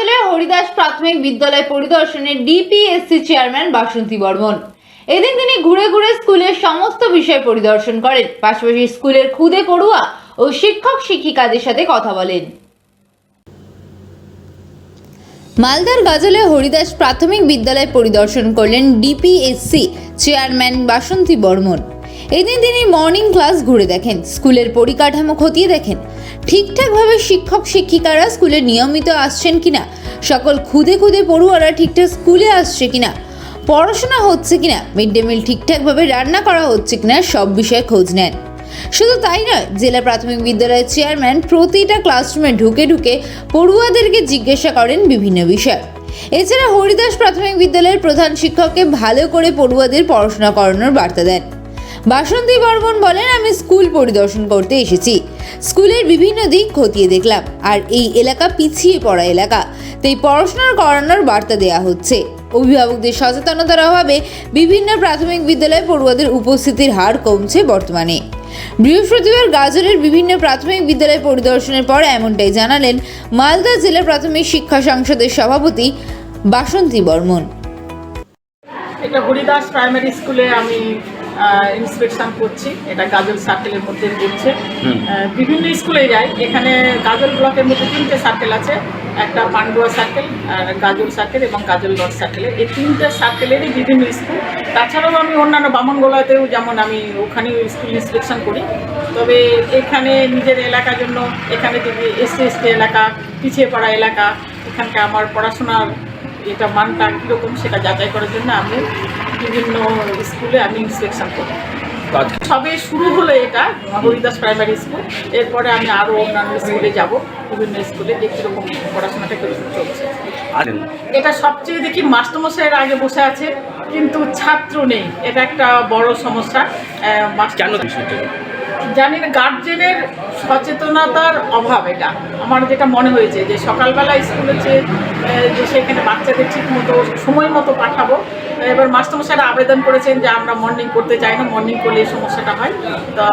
গাজলের হরিদাস প্রাথমিক বিদ্যালয় পরিদর্শনে ডিপিএসসি চেয়ারম্যান বাসন্তী বর্মন। এদিন তিনি ঘুরে ঘুরে স্কুলের সমস্ত বিষয় পরিদর্শন করেন। পাশাপাশি স্কুলের খুদে পড়ুয়া ও শিক্ষক শিক্ষিকাদের সাথে কথা বলেন। মালদার গাজলে হরিদাস প্রাথমিক বিদ্যালয় পরিদর্শন করলেন ডিপিএসসি চেয়ারম্যান বাসন্তী বর্মন। এদিন তিনি মর্নিং ক্লাস ঘুরে দেখেন, স্কুলের পরিকাঠামো খতিয়ে দেখেন। ঠিকঠাকভাবে শিক্ষক, শিক্ষিকারা স্কুলে নিয়মিত আসছেন কিনা, সকল খুদে খুদে পড়ুয়ারা ঠিকঠাক স্কুলে আসছে কিনা, পড়াশোনা হচ্ছে কিনা মিড ডে মিল ঠিকঠাকভাবে রান্না করা হচ্ছে কিনা, সব বিষয়ে খোঁজ নেন। শুধু তাই নয়, জেলা প্রাথমিক বিদ্যালয়ের চেয়ারম্যান প্রতিটা ক্লাসরুমে ঢুকে ঢুকে পড়ুয়াদেরকে জিজ্ঞাসা করেন বিভিন্ন বিষয়। এছাড়া হরিদাস প্রাথমিক বিদ্যালয়ের প্রধান শিক্ষককে ভালো করে পড়ুয়াদের পড়াশোনা করানোর বার্তা দেন। বাসন্তী বর্মন বলেন, আমি স্কুল পরিদর্শন করতে এসেছি। স্কুলের বিভিন্ন দিক খতিয়ে দেখলাম, আর এই এলাকা পিছিয়ে পড়া এলাকা। তাই পড়াশোনার করানোর বার্তা দেওয়া হচ্ছে। অভিভাবকদের সচেতনতার অভাবে বিভিন্ন প্রাথমিক বিদ্যালয়ে পড়ুয়াদের উপস্থিতির হার কমছে বর্তমানে। বৃহস্পতিবার গাজরের বিভিন্ন প্রাথমিক বিদ্যালয় পরিদর্শনের পর এমনটাই জানালেন মালদা জেলা প্রাথমিক শিক্ষা সংসদের সভাপতি বাসন্তী বর্মন। এটা হরিদাস প্রাইমারি স্কুলে আমি ইন্সপেকশন করছি। এটা গাজল সার্কেলের মধ্যে পড়ছে বিভিন্ন স্কুলে যাই এখানে গাজল ব্লকের মধ্যে তিনটে সার্কেল আছে। একটা পান্ডুয়া সার্কেল আর গাজল সার্কেল এবং গাজল রড সার্কেলে এই তিনটে সার্কেলেরই বিভিন্ন স্কুল তাছাড়াও আমি অন্যান্য বামনগোলাতেও যেমন আমি ওখানেও স্কুল ইন্সপেকশন করি। তবে এখানে নিজের এলাকার জন্য এখানে যদি এসসি এসটি এলাকা পিছিয়ে পড়া এলাকা এখানকার আমার পড়াশোনার এটা মানটা কীরকম সেটা যাচাই করার জন্য আমি বিভিন্ন স্কুলে আমি ইন্সপেকশন করি সবে শুরু হলো এটা হরিদাস প্রাইমারি স্কুল এরপরে আমি আরও অন্যান্য স্কুলে যাব বিভিন্ন স্কুলে যে কীরকম পড়াশোনাটা কীরকম চলছে। এটা সবচেয়ে দেখি মাস্টারমশাইয়ের আগে বসে আছে কিন্তু ছাত্র নেই। এটা একটা বড় সমস্যা মাস্টার- কেন বিষয়টা জানি না গার্জেনের সচেতনতার অভাব এটা। আমার যেটা মনে হয়েছে যে সকালবেলা স্কুলে যে যে সেখানে বাচ্চাদের ঠিক মতো সময় মতো পাঠাবো। এবার মাস্টারমশাইরা আবেদন করেছেন যে আমরা মর্নিং করতে চাই না মর্নিং করলে সমস্যাটা হয়। তো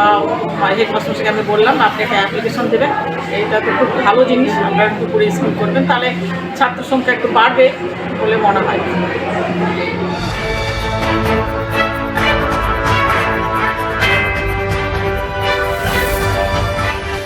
হেড মাস্টারমশাইকে আমি বললাম, আপনি একটা অ্যাপ্লিকেশন দেবেন এটা তো খুব ভালো জিনিস আপনারা দুপুরে স্কুল করবেন, তাহলে ছাত্র সংখ্যা একটু বাড়বে বলে মনে হয়।